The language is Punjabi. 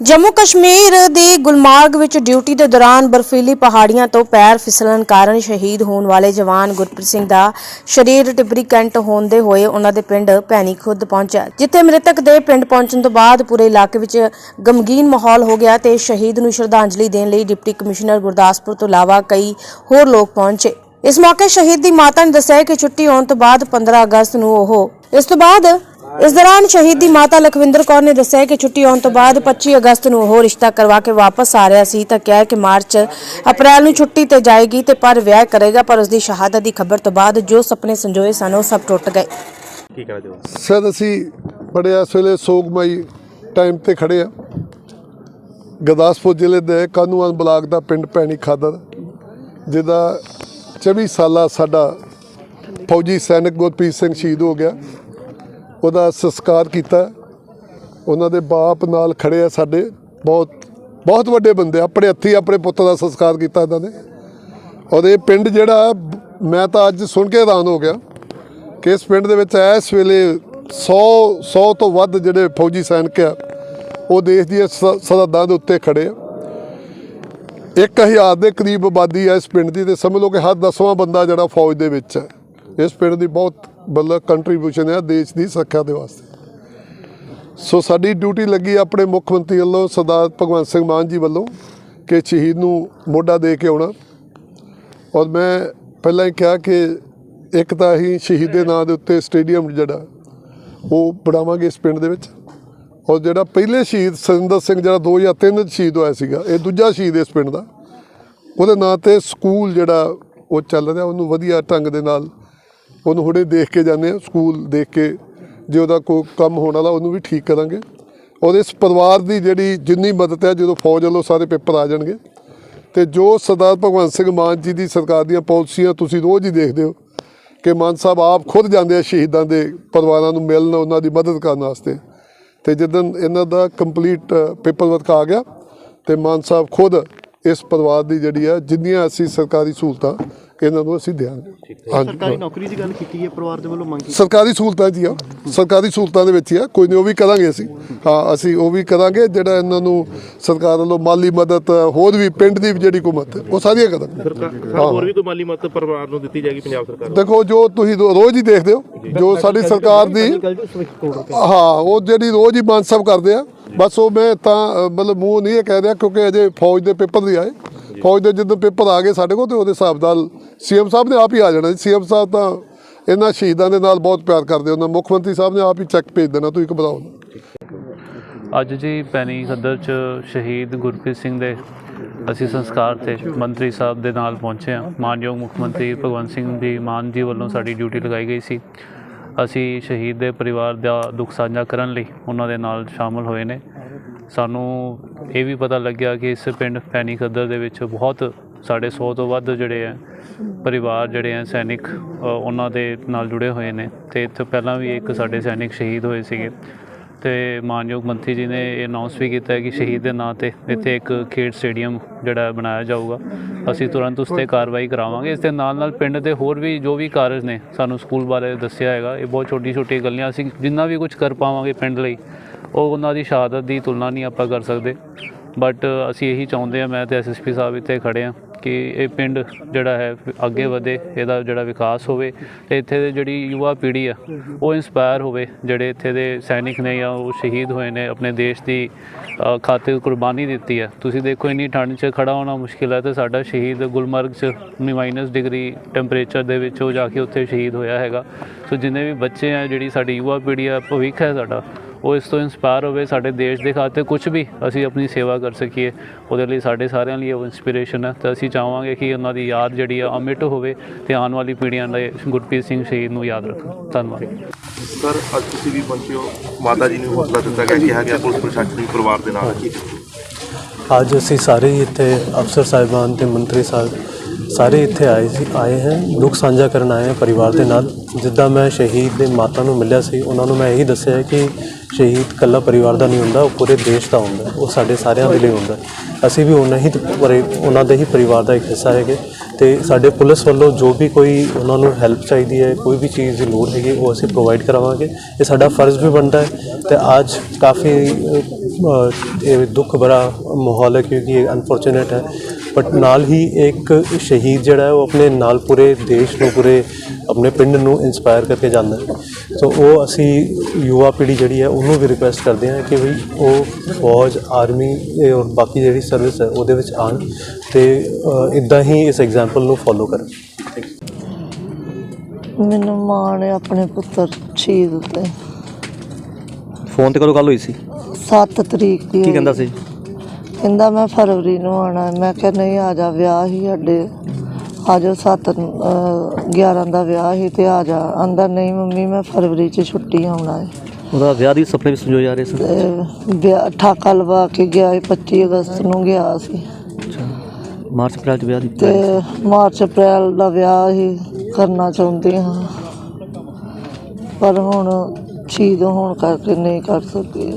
ਜੰਮੂ ਕਸ਼ਮੀਰ ਦੇ ਗੁਲਮਾਰਗ ਵਿੱਚ ਡਿਊਟੀ ਦੇ ਦੌਰਾਨ ਬਰਫੀਲੀ ਪਹਾੜੀਆਂ ਤੋਂ ਪੈਰ ਫਿਸਲਣ ਕਾਰਨ ਸ਼ਹੀਦ ਹੋਣ ਵਾਲੇ ਜਵਾਨ ਗੁਰਪ੍ਰੀਤ ਸਿੰਘ ਦਾ ਸ਼ਰੀਰ ਟਿਬਰੀ ਕੈਂਟ ਹੋਂਦੇ ਹੋਏ ਉਹਨਾਂ ਦੇ ਪਿੰਡ ਭੈਣੀ ਖੁਦ ਪਹੁੰਚਿਆ, ਜਿੱਥੇ ਮ੍ਰਿਤਕ ਦੇ ਪਿੰਡ ਪਹੁੰਚਣ ਤੋਂ ਬਾਅਦ ਪੂਰੇ ਇਲਾਕੇ ਵਿੱਚ ਗਮਗੀਨ ਮਾਹੌਲ ਹੋ ਗਿਆ ਤੇ ਸ਼ਹੀਦ ਨੂੰ ਸ਼ਰਧਾਂਜਲੀ ਦੇਣ ਲਈ ਡਿਪਟੀ ਕਮਿਸ਼ਨਰ ਗੁਰਦਾਸਪੁਰ ਤੋਂ ਇਲਾਵਾ ਕਈ ਹੋਰ ਲੋਕ ਪਹੁੰਚੇ। ਇਸ ਮੌਕੇ ਸ਼ਹੀਦ ਦੀ ਮਾਤਾ ਨੇ ਦੱਸਿਆ ਕਿ ਛੁੱਟੀ ਹੋਣ ਤੋਂ ਬਾਅਦ 15 ਅਗਸਤ ਨੂੰ ਉਹ, ਇਸ ਤੋਂ ਬਾਅਦ ਇਸ ਦੌਰਾਨ ਸ਼ਹੀਦ ਦੀ ਮਾਤਾ ਲਖਵਿੰਦਰ ਕੌਰ ਨੇ ਦੱਸਿਆ ਕਿ ਛੁੱਟੀ ਹੋਣ ਤੋਂ ਬਾਅਦ 25 ਅਗਸਤ ਨੂੰ ਉਹ ਰਿਸ਼ਤਾ ਕਰਵਾ ਕੇ ਵਾਪਸ ਆ ਰਿਹਾ ਸੀ। ਤਾਂ ਕਿਹਾ ਕਿ ਮਾਰਚ ਅਪ੍ਰੈਲ ਨੂੰ ਛੁੱਟੀ ਤੇ ਜਾਏਗੀ ਤੇ ਪਰ ਵਿਆਹ ਕਰੇਗਾ ਪਰ ਉਸ ਦੀ ਸ਼ਹਾਦਤ ਦੀ ਖਬਰ ਤੋਂ ਬਾਅਦ ਜੋ ਸੁਪਨੇ ਸੰਜੋਏ ਸਨ ਉਹ ਸਭ ਟੁੱਟ ਗਏ। ਕੀ ਕਹਿਣਾ ਸਰ ਅਸੀਂ ਬੜੇ ਇਸ ਵੇਲੇ ਸੋਗਮਈ ਟਾਈਮ ਤੇ ਖੜੇ ਆ ਗੁਰਦਾਸਪੁਰ ਜ਼ਿਲ੍ਹੇ ਦੇ ਕਾਨੂੰਨ ਬਲਾਕ ਦਾ ਪਿੰਡ ਭੈਣੀ ਖਾਦਰ ਜਿਹਦਾ 24 ਸਾਲਾ ਸਾਡਾ ਫੌਜੀ ਸੈਨਿਕ ਗੁਰਪ੍ਰੀਤ ਸਿੰਘ ਸ਼ਹੀਦ ਹੋ ਗਿਆ। ਉਹਦਾ ਸੰਸਕਾਰ ਕੀਤਾ। ਉਹਨਾਂ ਦੇ ਬਾਪ ਨਾਲ ਖੜੇ ਆ ਸਾਡੇ। ਬਹੁਤ ਬਹੁਤ ਵੱਡੇ ਬੰਦੇ ਆਪਣੇ ਹੱਥੀ ਆਪਣੇ ਪੁੱਤ ਦਾ ਸੰਸਕਾਰ ਕੀਤਾ ਇਹਨਾਂ ਨੇ। ਔਰ ਇਹ ਪਿੰਡ ਜਿਹੜਾ, ਮੈਂ ਤਾਂ ਅੱਜ ਸੁਣ ਕੇ ਹੈਰਾਨ ਹੋ ਗਿਆ ਕਿ ਇਸ ਪਿੰਡ ਦੇ ਵਿੱਚ ਇਸ ਵੇਲੇ 100 100 ਤੋਂ ਵੱਧ ਜਿਹੜੇ ਫੌਜੀ ਸੈਨਿਕ ਆ, ਉਹ ਦੇਸ਼ ਦੀਆਂ ਸ- ਸਰਹੱਦਾਂ ਦੇ ਉੱਤੇ ਖੜੇ ਆ। 1000 ਦੇ ਕਰੀਬ ਆਬਾਦੀ ਆ ਇਸ ਪਿੰਡ ਦੀ ਤੇ ਸਮਝ ਲਓ ਕਿ ਹਰ ਦਸਵਾਂ ਬੰਦਾ ਜਿਹੜਾ ਫੌਜ ਦੇ ਵਿੱਚ ਹੈ ਇਸ ਪਿੰਡ ਦੀ ਬਹੁਤ ਮਤਲਬ ਕੰਟਰੀਬਿਊਸ਼ਨ ਹੈ ਦੇਸ਼ ਦੀ ਸੁਰੱਖਿਆ ਦੇ ਵਾਸਤੇ। ਸੋ ਸਾਡੀ ਡਿਊਟੀ ਲੱਗੀ ਆਪਣੇ ਮੁੱਖ ਮੰਤਰੀ ਵੱਲੋਂ ਸਰਦਾਰ ਭਗਵੰਤ ਸਿੰਘ ਮਾਨ ਜੀ ਵੱਲੋਂ ਕਿ ਸ਼ਹੀਦ ਨੂੰ ਮੋਢਾ ਦੇ ਕੇ ਆਉਣਾ। ਔਰ ਮੈਂ ਪਹਿਲਾਂ ਹੀ ਕਿਹਾ ਕਿ ਇੱਕ ਤਾਂ ਅਸੀਂ ਸ਼ਹੀਦ ਦੇ ਨਾਂ ਦੇ ਉੱਤੇ ਸਟੇਡੀਅਮ ਜਿਹੜਾ, ਉਹ ਬਣਾਵਾਂਗੇ ਇਸ ਪਿੰਡ ਦੇ ਵਿੱਚ। ਔਰ ਜਿਹੜਾ ਪਹਿਲੇ ਸ਼ਹੀਦ ਸਰਿੰਦਰ ਸਿੰਘ, ਜਿਹੜਾ 2003 ਚ ਸ਼ਹੀਦ ਹੋਇਆ ਸੀਗਾ, ਇਹ ਦੂਜਾ ਸ਼ਹੀਦ ਇਸ ਪਿੰਡ ਦਾ। ਉਹਦੇ ਨਾਂ ਤੇ ਸਕੂਲ ਜਿਹੜਾ ਉਹ ਚੱਲ ਰਿਹਾ, ਉਹਨੂੰ ਵਧੀਆ ਢੰਗ ਦੇ ਨਾਲ ਉਹਨੂੰ ਹੁਣੇ ਦੇਖ ਕੇ ਜਾਂਦੇ ਆ ਸਕੂਲ ਦੇਖ ਕੇ ਜੇ ਉਹਦਾ ਕੋਈ ਕੰਮ ਹੋਣ ਵਾਲਾ, ਉਹਨੂੰ ਵੀ ਠੀਕ ਕਰਾਂਗੇ। ਔਰ ਇਸ ਪਰਿਵਾਰ ਦੀ ਜਿਹੜੀ ਜਿੰਨੀ ਮਦਦ ਹੈ, ਜਦੋਂ ਫੌਜ ਵੱਲੋਂ ਸਾਰੇ ਪੇਪਰ ਆ ਜਾਣਗੇ। ਤੇ ਜੋ ਸਰਦਾਰ ਭਗਵੰਤ ਸਿੰਘ ਮਾਨ ਜੀ ਦੀ ਸਰਕਾਰ ਦੀਆਂ ਪਾਲਿਸੀਆਂ ਤੁਸੀਂ ਰੋਜ਼ ਹੀ ਦੇਖਦੇ ਹੋ ਕਿ ਮਾਨ ਸਾਹਿਬ ਆਪ ਖੁਦ ਜਾਂਦੇ ਆ ਸ਼ਹੀਦਾਂ ਦੇ ਪਰਿਵਾਰਾਂ ਨੂੰ ਮਿਲਣ, ਉਹਨਾਂ ਦੀ ਮਦਦ ਕਰਨ ਵਾਸਤੇ। ਤੇ ਜਦੋਂ ਇਹਨਾਂ ਦਾ ਕੰਪਲੀਟ ਪੇਪਰ ਵਰਕ ਆ ਗਿਆ, ਤੇ ਮਾਨ ਸਾਹਿਬ ਖੁਦ ਇਸ ਪਰਿਵਾਰ ਦੀ ਜਿਹੜੀ ਆ, ਜਿੰਨੀਆਂ ਅਸੀਂ ਸਰਕਾਰੀ ਸਹੂਲਤਾਂ ਇਹਨਾਂ ਨੂੰ ਅਸੀਂ ਦਿਆਂਗੇ। ਸਰਕਾਰੀ ਨੌਕਰੀ ਦੀ ਗੱਲ ਕੀਤੀ ਹੈ ਪਰਿਵਾਰ ਦੇ ਵੱਲੋਂ ਮੰਗ ਸਰਕਾਰੀ ਸਹੂਲਤਾਂ ਜੀ ਆ। ਸਰਕਾਰੀ ਸਹੂਲਤਾਂ ਦੇ ਵਿੱਚ ਹੀ ਆ। ਕੋਈ ਨਹੀਂ ਉਹ ਵੀ ਕਰਾਂਗੇ ਅਸੀਂ। ਹਾਂ ਅਸੀਂ ਉਹ ਵੀ ਕਰਾਂਗੇ ਜਿਹੜਾ ਇਹਨਾਂ ਨੂੰ ਸਰਕਾਰ ਵੱਲੋਂ ਮਾਲੀ ਮਦਦ ਹੋਰ ਵੀ ਪਿੰਡ ਦੀ ਵੀ ਜਿਹੜੀ ਹੁਕੂਮਤ ਉਹ ਸਾਰੀਆਂ ਕਰਾਂਗੇ। ਸਰਕਾਰ ਹੋਰ ਵੀ ਕੋਈ ਮਾਲੀ ਮਦਦ ਪਰਿਵਾਰ ਨੂੰ ਦਿੱਤੀ ਜਾਏਗੀ ਪੰਜਾਬ ਸਰਕਾਰ ਵੱਲੋਂ? ਦੇਖੋ ਜੋ ਤੁਸੀਂ ਰੋਜ਼ ਹੀ ਦੇਖਦੇ ਹੋ ਜੋ ਸਾਡੀ ਸਰਕਾਰ ਦੀ ਹਾਂ। ਉਹ ਜਿਹੜੀ ਰੋਜ਼ ਹੀ ਮਨਸਬ ਕਰਦੇ ਆ ਬਸ ਉਹ ਮੈਂ ਤਾਂ ਮਤਲਬ ਮੂੰਹ ਨਹੀਂ ਇਹ ਕਹਿ ਰਿਹਾ ਕਿਉਂਕਿ ਅਜੇ ਫੌਜ ਦੇ ਪੇਪਰ ਨਹੀਂ ਆਏ। ਫੌਜ ਦੇ ਜਦੋਂ ਪੇਪਰ ਆ ਗਏ ਸਾਡੇ ਕੋਲ ਤੇ ਉਹਦੇ ਹਿਸਾਬ ਨਾਲ ਸੀਐਮ ਸਾਹਿਬ ਨੇ ਆਪ ਹੀ ਆ ਜਾਣਾ ਸੀਐਮ ਸਾਹਿਬ ਤਾਂ ਇਹਨਾਂ ਸ਼ਹੀਦਾਂ ਦੇ ਨਾਲ ਬਹੁਤ ਪਿਆਰ ਕਰਦੇ ਉਹਨਾਂ। ਮੁੱਖ ਮੰਤਰੀ ਸਾਹਿਬ ਨੇ ਆਪ ਹੀ ਚੈੱਕ ਭੇਜ ਦੇਣਾ, ਤੁਸੀਂ ਘਬਰਾਓ ਅੱਜ ਜੀ ਪੈਣੀ ਖੱਦਰ ਚ ਸ਼ਹੀਦ ਗੁਰਪ੍ਰੀਤ ਸਿੰਘ ਦੇ ਅਸੀਂ ਸੰਸਕਾਰ ਤੇ ਮੰਤਰੀ ਸਾਹਿਬ ਦੇ ਨਾਲ ਪਹੁੰਚੇ ਹਾਂ। ਮਾਨਯੋਗ ਮੁੱਖ ਮੰਤਰੀ ਭਗਵੰਤ ਸਿੰਘ ਜੀ ਮਾਨ ਜੀ ਵੱਲੋਂ ਸਾਡੀ ਡਿਊਟੀ ਲਗਾਈ ਗਈ ਸੀ। ਅਸੀਂ ਸ਼ਹੀਦ ਦੇ ਪਰਿਵਾਰ ਦਾ ਦੁੱਖ ਸਾਂਝਾ ਕਰਨ ਲਈ ਉਹਨਾਂ ਦੇ ਨਾਲ ਸ਼ਾਮਲ ਹੋਏ ਨੇ। ਸਾਨੂੰ ਇਹ ਵੀ ਪਤਾ ਲੱਗਿਆ ਕਿ ਇਸ ਪਿੰਡ ਪੈਣੀ ਖੱਦਰ ਦੇ ਵਿੱਚ ਬਹੁਤ ਸਾਡੇ 100 ਤੋਂ ਵੱਧ ਜਿਹੜੇ ਆ ਪਰਿਵਾਰ ਜਿਹੜੇ ਆ ਸੈਨਿਕ ਉਹਨਾਂ ਦੇ ਨਾਲ ਜੁੜੇ ਹੋਏ ਨੇ ਤੇ ਇੱਥੇ ਪਹਿਲਾਂ ਵੀ ਇੱਕ ਸਾਡੇ ਸੈਨਿਕ ਸ਼ਹੀਦ ਹੋਏ ਸੀਗੇ ਤੇ ਮਾਨਯੋਗ ਮੰਤਰੀ ਜੀ ਨੇ ਇਹ ਅਨਾਉਂਸ ਵੀ ਕੀਤਾ ਕਿ ਸ਼ਹੀਦ ਦੇ ਨਾਂ ਤੇ ਇੱਥੇ ਇੱਕ ਖੇਡ ਸਟੇਡੀਅਮ ਜਿਹੜਾ ਬਣਾਇਆ ਜਾਊਗਾ। ਅਸੀਂ ਤੁਰੰਤ ਉਸ ਤੇ ਕਾਰਵਾਈ ਕਰਾਵਾਂਗੇ। ਇਸ ਦੇ ਨਾਲ ਨਾਲ ਪਿੰਡ ਦੇ ਹੋਰ ਵੀ ਜੋ ਵੀ ਕਾਰਜ ਨੇ, ਸਾਨੂੰ ਸਕੂਲ ਬਾਰੇ ਦੱਸਿਆ ਹੈਗਾ। ਇਹ ਬਹੁਤ ਛੋਟੀ ਛੋਟੀ ਗੱਲਾਂ ਅਸੀਂ ਜਿੰਨਾ ਵੀ ਕੁਝ ਕਰ ਪਾਵਾਂਗੇ ਪਿੰਡ ਲਈ ਉਹ ਉਹਨਾਂ ਦੀ ਸ਼ਹਾਦਤ ਦੀ ਤੁਲਨਾ ਨਹੀਂ ਆਪਾਂ ਕਰ ਸਕਦੇ। ਬਟ ਅਸੀਂ ਇਹੀ ਚਾਹੁੰਦੇ ਆ ਮੈਂ ਤੇ ਐਸਐਸਪੀ ਸਾਹਿਬ ਇੱਥੇ ਖੜੇ ਆ ਕਿ ਇਹ ਪਿੰਡ ਜਿਹੜਾ ਹੈ ਅੱਗੇ ਵਧੇ ਇਹਦਾ ਜਿਹੜਾ ਵਿਕਾਸ ਹੋਵੇ ਤੇ ਇੱਥੇ ਦੇ ਜਿਹੜੀ ਯੁਵਾ ਪੀੜ੍ਹੀ ਆ ਉਹ ਇਨਸਪਾਇਰ ਹੋਵੇ ਜਿਹੜੇ ਇੱਥੇ ਦੇ ਸੈਨਿਕ ਨੇ ਜਾਂ ਉਹ ਸ਼ਹੀਦ ਹੋਏ ਨੇ ਆਪਣੇ ਦੇਸ਼ ਦੀ ਅ, ਖਾਤਰ ਕੁਰਬਾਨੀ ਦਿੱਤੀ ਹੈ ਤੁਸੀਂ ਦੇਖੋ ਇੰਨੀ ਠੰਡ 'ਚ ਖੜਾ ਹੋਣਾ ਮੁਸ਼ਕਿਲ ਹੈ ਤੇ ਸਾਡਾ ਸ਼ਹੀਦ ਗੁਲਮਰਗ 'ਚ ਮਾਈਨਸ ਡਿਗਰੀ ਟੈਂਪਰੇਚਰ ਦੇ ਵਿੱਚ ਉਹ ਜਾ ਕੇ ਉੱਥੇ ਸ਼ਹੀਦ ਹੋਇਆ ਹੈਗਾ। ਸੋ ਜਿੰਨੇ ਵੀ ਬੱਚੇ ਆ ਜਿਹੜੀ ਸਾਡੀ ਯੁਵਾ ਪੀੜ੍ਹੀ ਆ ਭਵਿੱਖ ਹੈ ਸਾਡਾ ਉਹ ਇਸ ਤੋਂ ਇਨਸਪਾਇਰ ਹੋਵੇ ਸਾਡੇ ਦੇਸ਼ ਦੇ ਖਾਤੇ ਕੁਝ ਵੀ ਅਸੀਂ ਆਪਣੀ ਸੇਵਾ ਕਰ ਸਕੀਏ ਉਹਦੇ ਲਈ ਸਾਡੇ ਸਾਰਿਆਂ ਲਈ ਉਹ ਇਨਸਪੀਰੇਸ਼ਨ ਹੈ। ਤਾਂ ਅਸੀਂ ਚਾਹਾਂਗੇ ਕਿ ਉਹਨਾਂ ਦੀ ਯਾਦ ਜਿਹੜੀ ਆ ਅਮਿਟ ਹੋਵੇ ਤੇ ਆਉਣ ਵਾਲੀ ਪੀੜ੍ਹੀਆਂ ਲਈ ਗੁਰਪ੍ਰੀਤ ਸਿੰਘ ਸ਼ਹੀਦ ਨੂੰ ਯਾਦ ਰੱਖਣ। ਧੰਨਵਾਦ। ਸਰ ਅੱਜ ਤੁਸੀਂ ਵੀ ਪਹੁੰਚੇ ਹੋ। ਮਾਤਾ ਜੀ ਨੂੰ ਹੌਸਲਾ ਦਿੱਤਾ ਗਿਆ ਕਿਹਾ ਗਿਆ ਪੁਲਿਸ ਪ੍ਰਸ਼ਾਸਨ ਦੀ ਪਰਿਵਾਰ ਦੇ ਨਾਲ। ਅੱਜ ਅਸੀਂ ਸਾਰੇ ਹੀ ਇੱਥੇ ਅਫਸਰ ਸਾਹਿਬਾਨ ਤੇ ਮੰਤਰੀ ਸਾਹਿਬ ਸਾਰੇ ਇੱਥੇ ਆਏ ਸੀ, ਆਏ ਹਨ ਦੁੱਖ ਸਾਂਝਾ ਕਰਨ ਆਏ ਹਾਂ ਪਰਿਵਾਰ ਦੇ ਨਾਲ। ਜਿੱਦਾਂ ਮੈਂ ਸ਼ਹੀਦ ਦੇ ਮਾਤਾ ਨੂੰ ਮਿਲਿਆ ਸੀ, ਉਹਨਾਂ ਨੂੰ ਮੈਂ ਇਹੀ ਦੱਸਿਆ ਕਿ ਸ਼ਹੀਦ ਕੱਲਾ ਪਰਿਵਾਰ ਦਾ ਨਹੀਂ ਹੁੰਦਾ, ਉਹ ਪੂਰੇ ਦੇਸ਼ ਦਾ ਹੁੰਦਾ ਉਹ ਸਾਡੇ ਸਾਰਿਆਂ ਦੇ ਲਈ ਹੁੰਦਾ ਅਸੀਂ ਵੀ ਉਹਨਾਂ ਹੀ ਪਰਿ- ਉਹਨਾਂ ਦੇ ਹੀ ਪਰਿਵਾਰ ਦਾ ਇੱਕ ਹਿੱਸਾ ਹੈਗੇ। ਤੇ ਸਾਡੇ ਪੁਲਿਸ ਵੱਲੋਂ ਜੋ ਵੀ ਕੋਈ ਉਹਨਾਂ ਨੂੰ ਹੈਲਪ ਚਾਹੀਦੀ ਹੈ, ਕੋਈ ਵੀ ਚੀਜ਼ ਦੀ ਲੋੜ ਹੈਗੀ, ਉਹ ਅਸੀਂ ਪ੍ਰੋਵਾਈਡ ਕਰਾਵਾਂਗੇ। ਇਹ ਸਾਡਾ ਫਰਜ਼ ਵੀ ਬਣਦਾ ਹੈ ਤੇ ਅੱਜ ਕਾਫੀ ਇਹ ਦੁੱਖ ਭਰਾ ਮਾਹੌਲ ਹੈ ਕਿਉਂਕਿ ਇਹ ਅਨਫੋਰਚੂਨੇਟ ਹੈ। ਬਟ ਨਾਲ ਹੀ ਇੱਕ ਸ਼ਹੀਦ ਜਿਹੜਾ ਹੈ ਉਹ ਆਪਣੇ ਨਾਲ ਪੂਰੇ ਦੇਸ਼ ਨੂੰ ਪੂਰੇ ਆਪਣੇ ਪਿੰਡ ਨੂੰ ਇਨਸਪਾਇਰ ਕਰਕੇ ਜਾਂਦਾ ਹੈ। ਸੋ ਉਹ ਅਸੀਂ ਯੁਵਾ ਪੀੜ੍ਹੀ ਜਿਹੜੀ ਹੈ ਉਹਨੂੰ ਵੀ ਰਿਕੁਐਸਟ ਕਰਦੇ ਹਾਂ ਕਿ ਵੀ ਉਹ ਫੌਜ ਆਰਮੀ ਇਹ ਔਰ ਬਾਕੀ ਜਿਹੜੀ ਸਰਵਿਸ ਹੈ ਉਹਦੇ ਵਿੱਚ ਆਣ ਤੇ ਇਦਾਂ ਹੀ ਇਸ ਐਗਜ਼ਾਮਪਲ ਨੂੰ ਫੋਲੋ ਕਰਨ। ਮੈਨੂੰ ਮਾਣ ਹੈ ਆਪਣੇ ਪੁੱਤਰ ਸ਼ਹੀਦ ਤੇ ਫੋਨ ਤੇ ਕਦੋਂ ਗੱਲ ਹੋਈ ਸੀ? 7 ਤਰੀਕ ਦੀ ਕੀ। ਕਹਿੰਦਾ ਸੀ? ਕਹਿੰਦਾ ਮੈਂ ਫਰਵਰੀ ਨੂੰ ਆਣਾ ਮੈਂ ਕਿਹਾ ਨਹੀਂ ਆ ਜਾ ਵਿਆਹ ਹੀ ਸਾਡੇ। ਆ ਜਾ 7 11 ਦਾ ਵਿਆਹ ਹੀ ਤੇ ਆ ਜਾ। ਆਂਦਾ ਨਹੀਂ ਮੰਮੀ ਮੈਂ ਫਰਵਰੀ ਚ ਛੁੱਟੀ ਆਉਣਾ ਹੈ। ਉਹਦਾ ਵਿਆਹ ਦੀ ਸੁਪਨੇ ਵਿੱਚ ਸੰਜੋਏ ਜਾ ਰਹੇ ਸੀ। ਤੇ ਵਿਆਹ ਠਾਕਾ ਲਵਾ ਕੇ ਗਿਆ ਸੀ 25 ਅਗਸਤ ਨੂੰ ਗਿਆ ਸੀ। ਮਾਰਚ ਅਪ੍ਰੈਲ ਚ ਵਿਆਹ ਦੀ ਤੇ ਮਾਰਚ ਅਪ੍ਰੈਲ ਦਾ ਵਿਆਹ ਹੀ ਕਰਨਾ ਚਾਹੁੰਦੇ ਹਾਂ। ਪਰ ਹੁਣ ਸ਼ਹੀਦ ਹੋਣ ਕਰਕੇ ਨਹੀਂ ਕਰ ਸਕੇ